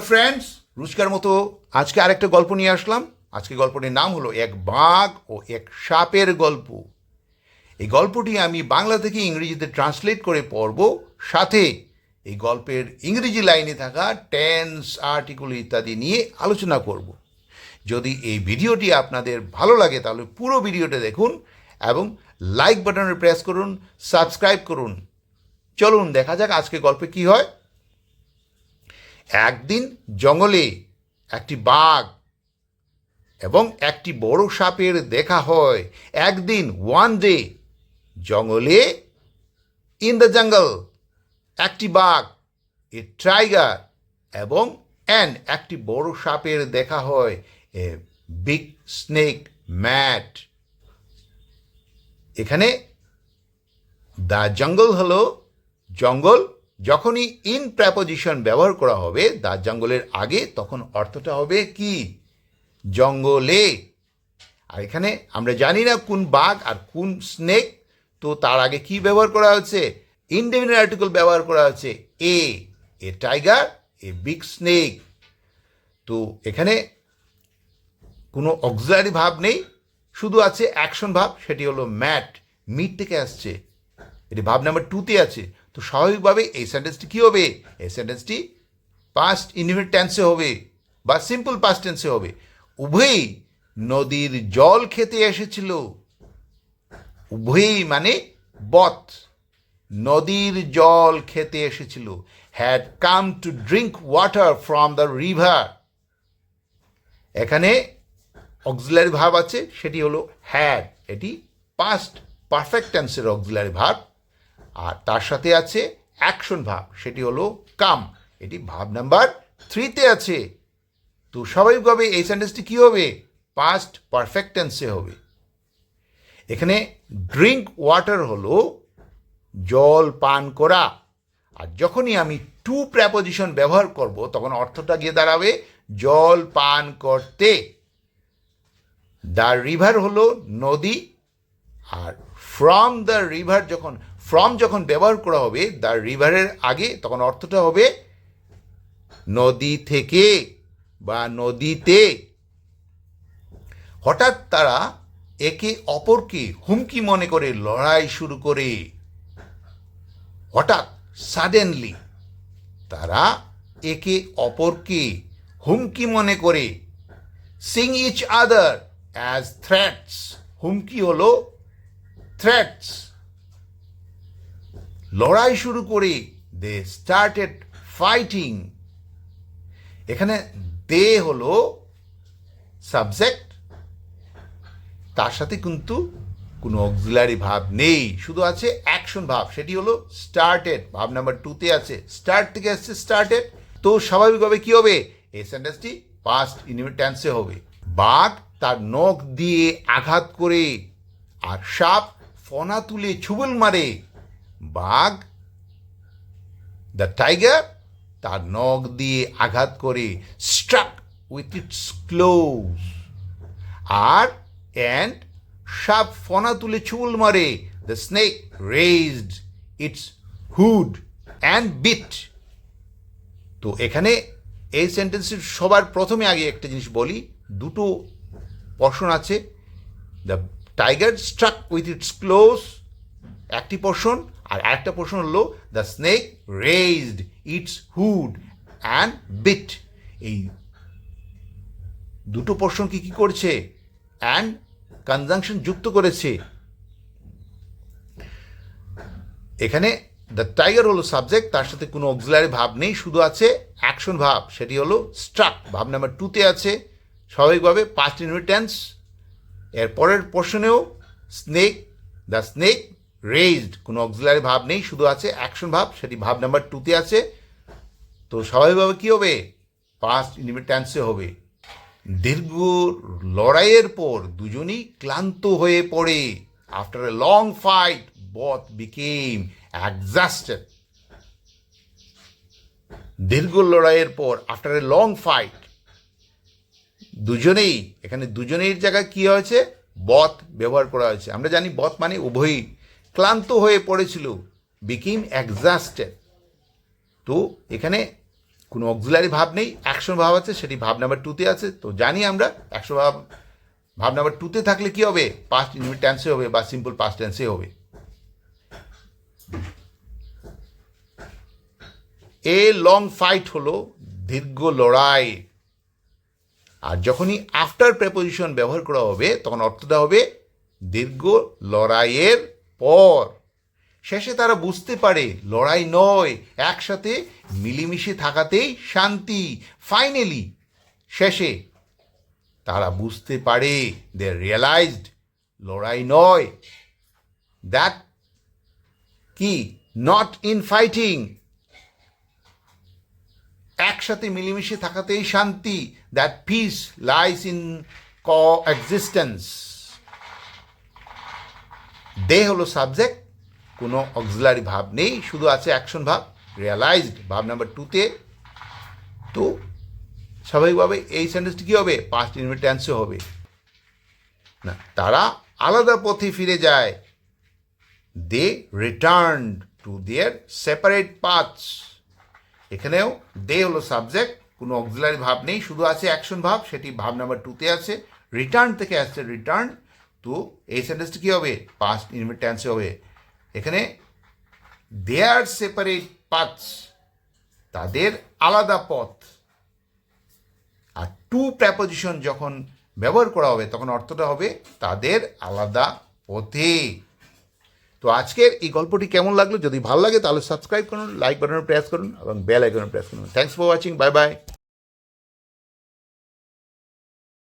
Friends রুচকার মতো আজকে আরেকটা গল্প নিয়ে আসলাম। আজকে গল্পটির নাম হলো এক বাঘ ও এক সাপের গল্প। এই গল্পটি আমি বাংলা থেকে ইংরেজিতে ট্রান্সলেট করে পড়ব। সাথে এই গল্পের ইংরেজি লাইনে থাকা টেন্স, আর্টিকেল ইত্যাদি নিয়ে আলোচনা করব। যদি এই ভিডিওটি আপনাদের ভালো লাগে, তাহলে পুরো ভিডিওটা দেখুন এবং লাইক বাটনে প্রেস করুন সাবস্ক্রাইব করুন। চলুন, দেখা যাক আজকে গল্পে কি হয়। একদিন জঙ্গলে একটি বাঘ এবং একটি বড় সাপের দেখা হয়। একদিন ওয়ান ডে জঙ্গলে ইন দ্য জঙ্গল একটি বাঘ এ টাইগার এবং অ্যান একটি বড় সাপের দেখা হয় এ বিগ স্নেক ম্যাট এখানে দ্য জঙ্গল হলো জঙ্গল যখনই ইন প্র্যাপোজিশন ব্যবহার করা হবে দ্য জঙ্গলের আগে তখন অর্থটা হবে কি? জঙ্গলে। আর এখানে আমরা জানি না কোন বাঘ আর কোন স্নেক তো তার আগে কি ব্যবহার করা হচ্ছে? ইনডেমিনেট আর্টিকেল ব্যবহার করা হচ্ছে a a tiger a big snake তো এখানে কোনো অক্সিলারি ভাব নেই, শুধু আছে অ্যাকশন ভাব, সেটি হলো ম্যাট। মিট থেকে আসছে। এটি ভাব নাম্বার টুতে আছে। তো স্বাভাবিকভাবে এই সেন্টেন্সটি কী হবে? এই সেন্টেন্সটি পাস্ট ইনডিফিনিট টেন্সে হবে বা সিম্পল পাস্ট টেন্সে হবে। উভয়ই নদীর জল খেতে এসেছিল। উভয়ই মানে বথ নদীর জল খেতে এসেছিল। Had come to drink water from the river এখানে অক্সিলারি ভাব আছে, সেটি হলো হ্যাড এটি পাস্ট পারফেক্ট টেন্সের অক্সিলারি ভাব। আর তার সাথে আছে অ্যাকশন ভাব, সেটি হলো কাম। এটি ভাব নাম্বার থ্রিতে আছে। তো স্বাভাবিকভাবে এই সেন্টেন্সটি কী হবে? পাস্ট পারফেক্ট টেন্সে হবে। এখানে ড্রিঙ্ক ওয়াটার হলো জল পান করা। আর যখনই আমি টু প্র্যাপোজিশন ব্যবহার করব, তখন অর্থটা গিয়ে দাঁড়াবে জল পান করতে। দ্য রিভার হলো নদী। আর ফ্রম দ্য রিভার যখন ফ্রম যখন ব্যবহার করা হবে দ্য রিভারের আগে, তখন অর্থটা হবে নদী থেকে বা নদীতে। হঠাৎ তারা একে অপরকে হুমকি মনে করে লড়াই শুরু করে। হঠাৎ সাডেনলি তারা একে অপরকে হুমকি মনে করে। Seeing each other as threats হুমকি হলো থ্রেটস লড়াই শুরু করে দে স্টার্টেড ফাইটিং এখানে দে হলো সাবজেক্ট তার সাথে কিন্তু কোনো অক্সিলারি ভাব নেই, শুধু আছে অ্যাকশন ভাব, সেটি হলো স্টার্টেড ভাব নাম্বার টুতে আছে স্টার্ট থেকে আসছে স্টার্টেড তো স্বাভাবিকভাবে কি হবে? এই সেন্টেন্সটি পাস্ট ইনিমিট হবে। বাঘ তার নখ দিয়ে আঘাত করে, আর সাপ ফনা তুলে ছুবল মারে। বাঘ দ্য টাইগার তার নখ দিয়ে আঘাত করে স্ট্রাক উইথ ইটস ক্লোজ আর অ্যান্ড সাপ ফনা তুলে চুল মারে the snake raised its hood and bit তো এখানে এই সেন্টেন্সের সবার প্রথমে আগে একটা জিনিস বলি, দুটো পর্শন আছে the tiger struck with its claws একটি পোর্শন আর একটা পোর্শন হলো the snake raised its hood and bit এই দুটো পোর্শন কি কি করছে? অ্যান্ড কনজাংশন যুক্ত করেছে। এখানে দ্য টাইগার হলো সাবজেক্ট তার সাথে কোনো অক্সিলারি ভাব নেই, শুধু আছে অ্যাকশন ভাব। সেটি হলো স্ট্রাক ভাব নাম্বার টুতে আছে। স্বাভাবিকভাবে পাস্ট ইনভিটেন্স এর পরের পোর্শনেও স্নেক দ্য স্নেক রেজড কোনো অক্সিলারি ভাব নেই, শুধু আছে অ্যাকশন ভাব, সেটি ভাব নাম্বার টুতে আছে। তো স্বাভাবিকভাবে কী হবে? পাস্ট ইনভিটেন্সে হবে। দীর্ঘ লড়াইয়ের পর দুজনই ক্লান্ত হয়ে পড়ে। After a long fight both became exhausted দীর্ঘ লড়াইয়ের পর আফটার এ লং ফাইট দুজনেই, এখানে দুজনের জায়গায় কি হয়েছে? বথ ব্যবহার করা হয়েছে। আমরা জানি বথ মানে উভয়ই। ক্লান্ত হয়ে পড়েছিল। বিকিম অ্যাডজাস্টেড তো এখানে কোনো অক্সিলারি ভাব নেই অ্যাকশন ভাব আছে, সেটি ভাব নাম্বার টুতে আছে। তো জানি আমরা অ্যাকশন ভাব ভাব নাম্বার টুতে থাকলে কি হবে? পাস্ট ইনভিট টেন্সে হবে বা সিম্পল পাস্ট টেন্সে হবে। এ লং ফাইট হলো দীর্ঘ লড়াই। আর যখনই আফটার প্রেপোজিশন ব্যবহার করা হবে, তখন অর্থটা হবে দীর্ঘ লড়াইয়ের পর। শেষে তারা বুঝতে পারে লড়াই নয়, একসাথে মিলেমিশে থাকাতেই শান্তি। ফাইনালি শেষে তারা বুঝতে পারে দে রিয়েলাইজড লড়াই নয়। দ্যাট কি? নট ইন ফাইটিং একসাথে মিলেমিশে থাকাতেই শান্তি। That peace lies in coexistence they হলো সাবজেক্ট কোনো অক্সিলারি ভাব নেই, শুধু আছে অ্যাকশন ভাব রিয়ালাইজড ভাব নাম্বার টুতে তো। স্বাভাবিকভাবে এই সেন্টেন্সটি কী হবে? পাস্ট ইনভিটেন্সে হবে। না, তারা আলাদা পথে ফিরে যায়। They return to their separate paths এখানেও দে হলো সাবজেক্ট কোনো অক্সিলারি ভাব নেই, শুধু আছে অ্যাকশন ভাব, সেটি ভাব নাম্বার টুতে আছে। রিটার্ন থেকে আসছে রিটার্ন তো এই সেন্টেন্সটি কী হবে? পাস্ট ইনভিট টেন্সে হবে। এখানে দেয়ার সেপারেট পাথস তাদের আলাদা পথ। আর টু প্র্যাপোজিশন যখন ব্যবহার করা হবে, তখন অর্থটা হবে তাদের আলাদা পথে। তো আজকের এই গল্পটি কেমন লাগল? যদি ভালো লাগে তাহলে সাবস্ক্রাইব করুন লাইক বাটনে প্রেস করুন এবং বেল আইকনে প্রেস করুন। Thanks for watching bye bye